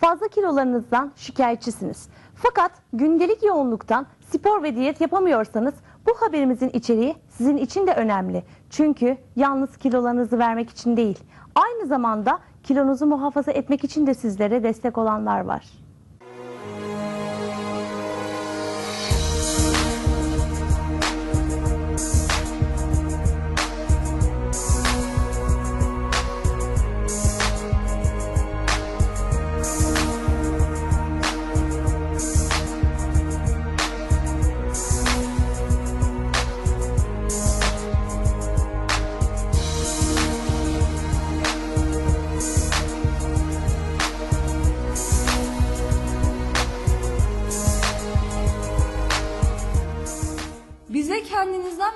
Fazla kilolarınızdan şikayetçisiniz. Fakat gündelik yoğunluktan spor ve diyet yapamıyorsanız bu haberimizin içeriği sizin için de önemli. Çünkü yalnız kilolarınızı vermek için değil, aynı zamanda kilonuzu muhafaza etmek için de sizlere destek olanlar var.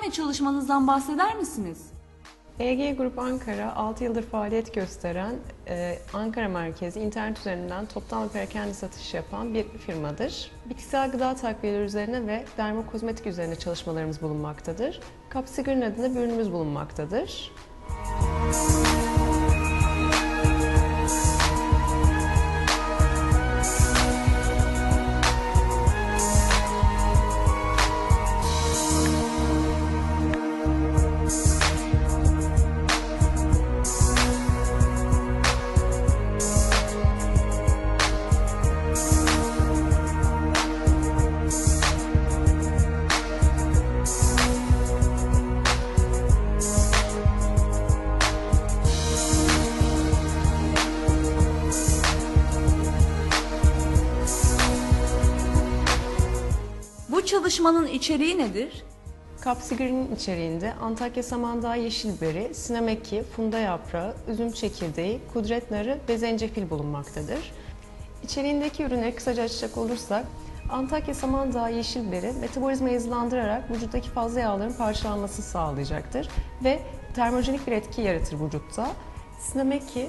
Ve çalışmanızdan bahseder misiniz? EG Grup Ankara 6 yıldır faaliyet gösteren e, Ankara merkezi internet üzerinden toptan ve perakende satış yapan bir firmadır. Bitkisel gıda takviyeleri üzerine ve dermokozmetik üzerine çalışmalarımız bulunmaktadır. Capsigrin adında bir ürünümüz bulunmaktadır. Bu çalışmanın içeriği nedir? Capsigrin'in içeriğinde Antakya Samandağ yeşil biberi, sinemeki, funda yaprağı, üzüm çekirdeği, kudret narı ve zencefil bulunmaktadır. İçeriğindeki ürünleri kısaca açacak olursak, Antakya Samandağ yeşil biberi hızlandırarak vücuttaki fazla yağların parçalanmasını sağlayacaktır ve termojenik bir etki yaratır vücutta. Sinemeki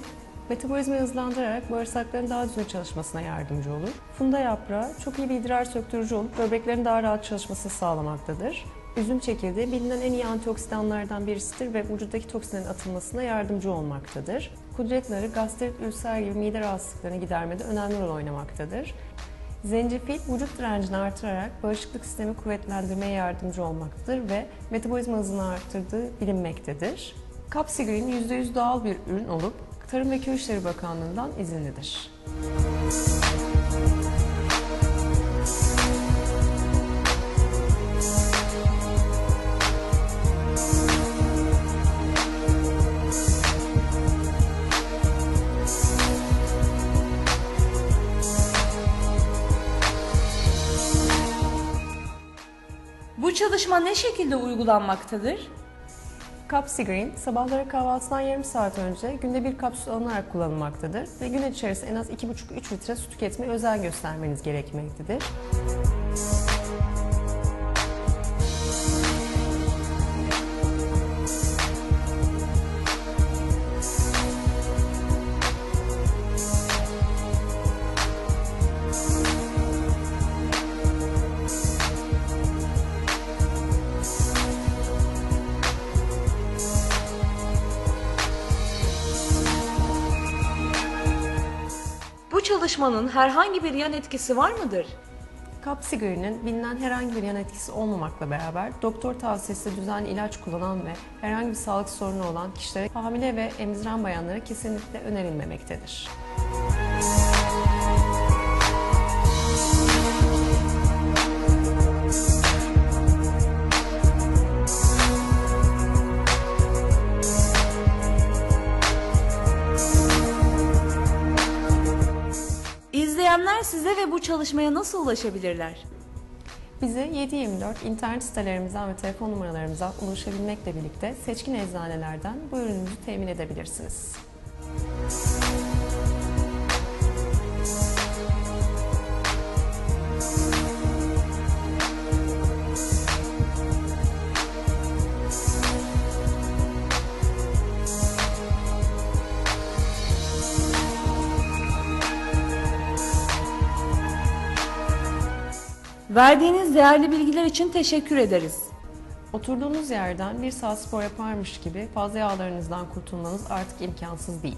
metabolizmayı hızlandırarak bağırsakların daha düzgün çalışmasına yardımcı olur. Funda yaprağı çok iyi bir idrar söktürücü olup böbreklerin daha rahat çalışmasını sağlamaktadır. Üzüm çekirdeği bilinen en iyi antioksidanlardan birisidir ve vücuttaki toksinlerin atılmasına yardımcı olmaktadır. Kudret narı gastrit, ülser gibi mide rahatsızlıklarını gidermede önemli rol oynamaktadır. Zencefil vücut direncini artırarak bağışıklık sistemi kuvvetlendirmeye yardımcı olmaktadır ve metabolizma hızını arttırdığı bilinmektedir. Capsigrin %100 doğal bir ürün olup Tarım ve Köy İşleri Bakanlığı'ndan izinlidir. Bu çalışma ne şekilde uygulanmaktadır? Capsigrin sabahları kahvaltıdan yarım saat önce günde bir kapsül alınarak kullanılmaktadır ve gün içerisinde en az 2,5-3 litre su tüketmeye özen göstermeniz gerekmektedir. Bu çalışmanın herhangi bir yan etkisi var mıdır? Capsigrin'in bilinen herhangi bir yan etkisi olmamakla beraber doktor tavsiyesi düzenli ilaç kullanan ve herhangi bir sağlık sorunu olan kişilere hamile ve emziren bayanlara kesinlikle önerilmemektedir. İzleyenler size ve bu çalışmaya nasıl ulaşabilirler? Bize 7/24 internet sitelerimizden ve telefon numaralarımızdan ulaşabilmekle birlikte seçkin eczanelerden bu ürünümüzü temin edebilirsiniz. Verdiğiniz değerli bilgiler için teşekkür ederiz. Oturduğunuz yerden bir saat spor yaparmış gibi fazla yağlarınızdan kurtulmanız artık imkansız değil.